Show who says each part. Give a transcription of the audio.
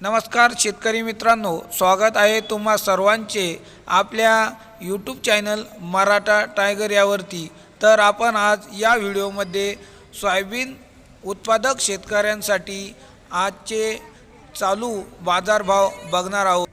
Speaker 1: नमस्कार शेतकरी मित्रांनो स्वागत आहे तुम्हा सर्वांचे आपल्या यूट्यूब चॅनल मराठा टायगर यावरती. तर आपण आज या व्हिडिओमध्ये सोयाबीन उत्पादक शेतकऱ्यांसाठी आजचे चालू बाजारभाव बघणार आहोत.